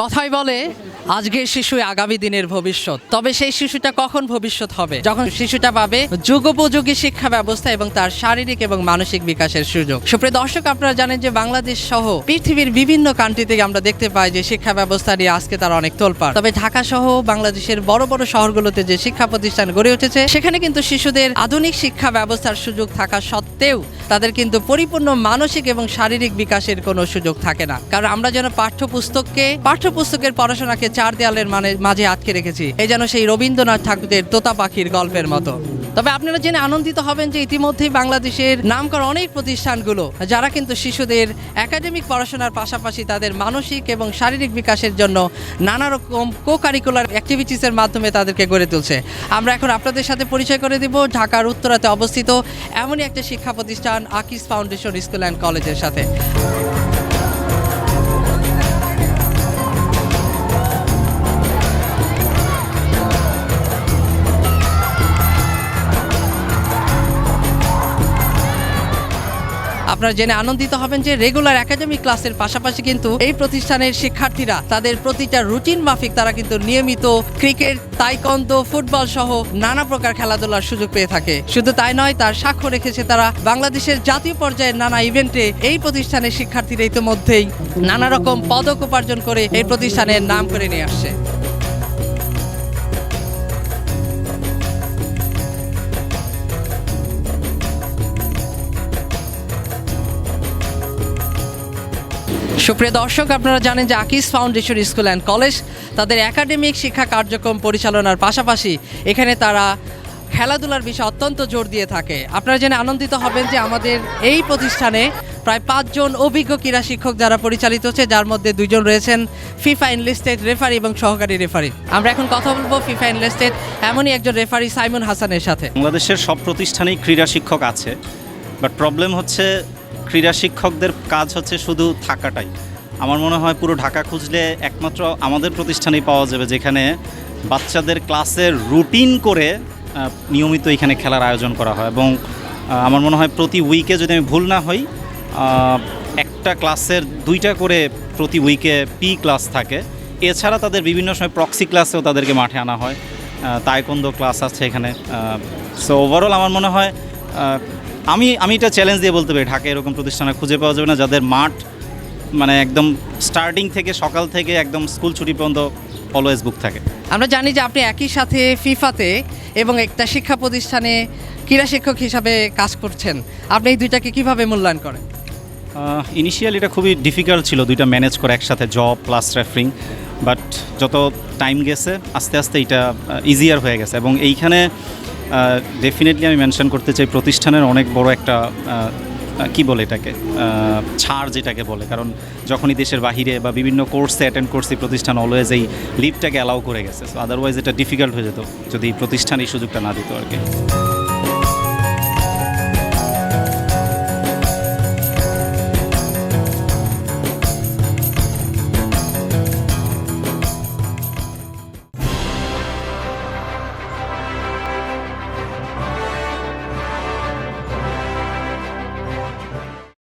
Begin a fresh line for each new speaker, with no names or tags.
কথায় বলে আজকের শিশু আগামী দিনের ভবিষ্যৎ। তবে সেই শিশুটা কখন ভবিষ্যৎ হবে? যখন শিশুটা পাবে যুগোপযোগী শিক্ষা ব্যবস্থা এবং তার শারীরিক এবং মানসিক বিকাশের সুযোগ। সুপ্রিয় দর্শক, আপনারা জানেন যে বাংলাদেশ সহ পৃথিবীর বিভিন্ন কান্ট্রি থেকে আমরা দেখতে পাই যে শিক্ষা ব্যবস্থা নিয়ে আজকে তারা অনেক তোলপাড়। তবে ঢাকা সহ বাংলাদেশের বড় বড় শহরগুলোতে যে শিক্ষা প্রতিষ্ঠান গড়ে উঠেছে, সেখানে কিন্তু শিশুদের আধুনিক শিক্ষা ব্যবস্থার সুযোগ থাকা সত্ত্বেও তাদের কিন্তু পরিপূর্ণ মানসিক এবং শারীরিক বিকাশের কোনো সুযোগ থাকে না। কারণ আমরা যেন পাঠ্যপুস্তককে, পাঠ্যপুস্তকের পড়াশোনাকে চার দেয়ালের মানে মাঝে আটকে রেখেছি। এই যেন সেই রবীন্দ্রনাথ ঠাকুরের তোতা পাখির গল্পের মতো। তবে আপনারা জেনে আনন্দিত হবেন যে ইতিমধ্যেই বাংলাদেশের নামকরা অনেক প্রতিষ্ঠানগুলো, যারা কিন্তু শিশুদের একাডেমিক পড়াশোনার পাশাপাশি তাদের মানসিক এবং শারীরিক বিকাশের জন্য নানা রকম কো কারিকুলার অ্যাক্টিভিটিসের মাধ্যমে তাদেরকে গড়ে তুলছে। আমরা এখন আপনাদের সাথে পরিচয় করে দিব, ঢাকার উত্তরাতে অবস্থিত এমনই একটা শিক্ষা প্রতিষ্ঠান, আকিস ফাউন্ডেশন স্কুল অ্যান্ড কলেজের সাথে। আপনারা জেনে আনন্দিত হবেন যে রেগুলার একাডেমিক ক্লাসের পাশাপাশি কিন্তু এই প্রতিষ্ঠানের শিক্ষার্থীরা তাদের প্রতিটা রুটিন মাফিক তারা কিন্তু নিয়মিত ক্রিকেট তাইকন্দ ফুটবল সহ নানা প্রকার খেলাধুলার সুযোগ পেয়ে থাকে। শুধু তাই নয়, তার সাক্ষ্য রেখেছে তারা বাংলাদেশের জাতীয় পর্যায়ের নানা ইভেন্টে এই প্রতিষ্ঠানের শিক্ষার্থীরা ইতিমধ্যেই নানা রকম পদক উপার্জন করে এই প্রতিষ্ঠানের নাম করে নিয়ে আসছে। সুপ্রিয় দর্শক, আপনারা জানেন যে Akij foundation school and college তাদের একাডেমিক শিক্ষা কার্যক্রম পরিচালনার পাশাপাশি এখানে তারা খেলাধুলার বিষয়ে অত্যন্ত জোর দিয়ে থাকে। আপনারা জেনে আনন্দিত হবেন যে আমাদের এই প্রতিষ্ঠানে প্রায় পাঁচজন অভিজ্ঞ ক্রীড়া শিক্ষক যারা পরিচালিত হচ্ছে, যার মধ্যে দুজন রয়েছেন ফিফা ইনলিস্টেড রেফারি এবং সহকারী রেফারি। আমরা এখন কথা বলব ফিফা ইনলিস্টেড এমনই একজন রেফারি সাইমন হাসানের সাথে।
বাংলাদেশের সব প্রতিষ্ঠানেই ক্রীড়া শিক্ষক আছে, বাট প্রবলেম হচ্ছে ক্রীড়া শিক্ষকদের কাজ হচ্ছে শুধু থাকাটাই। আমার মনে হয় পুরো ঢাকা খুঁজলে একমাত্র আমাদের প্রতিষ্ঠানেই পাওয়া যাবে, যেখানে বাচ্চাদের ক্লাসের রুটিন করে নিয়মিত এখানে খেলার আয়োজন করা হয় এবং আমার মনে হয় প্রতি উইকে যদি আমি ভুল না হই একটা ক্লাসের দুইটা করে প্রতি উইকে পি ক্লাস থাকে। এছাড়া তাদের বিভিন্ন সময় প্রক্সি ক্লাসেও তাদেরকে মাঠে আনা হয়। তাইকন্দ ক্লাস আছে এখানে। সো ওভারঅল আমার মনে হয় আমি আমি এটা চ্যালেঞ্জ দিয়ে বলতে পারি ঢাকা এরকম প্রতিষ্ঠানে খুঁজে পাওয়া যাবে না যাদের মাঠ মানে একদম স্টার্টিং থেকে সকাল থেকে একদম স্কুল ছুটি পর্যন্ত অলওয়েজ বুক থাকে।
আমরা জানি যে আপনি একই সাথে ফিফাতে এবং একটা শিক্ষা প্রতিষ্ঠানে ক্রীড়া শিক্ষক হিসাবে কাজ করছেন। আপনি এই দুইটাকে কীভাবে মূল্যায়ন করেন?
ইনিশিয়াল এটা খুবই ডিফিকাল্ট ছিল দুইটা ম্যানেজ করে একসাথে জব প্লাস রেফারিং বাট যত টাইম গেছে আস্তে আস্তে এটা ইজিয়ার হয়ে গেছে। এবং এইখানে ডেফিনেটলি আমি মেনশন করতে চাই প্রতিষ্ঠানের অনেক বড় একটা কি বলে এটাকে ছাড় যেটাকে বলে। কারণ যখনই দেশের বাহিরে বা বিভিন্ন কোর্সে অ্যাটেন্ড করছি, প্রতিষ্ঠান অলওয়েজ এই লিভটাকে অ্যালাউ করে গেছে। সো আদারওয়াইজ এটা ডিফিকাল্ট হয়ে যেত, যদি প্রতিষ্ঠান এই সুযোগটা না দিত আর কি।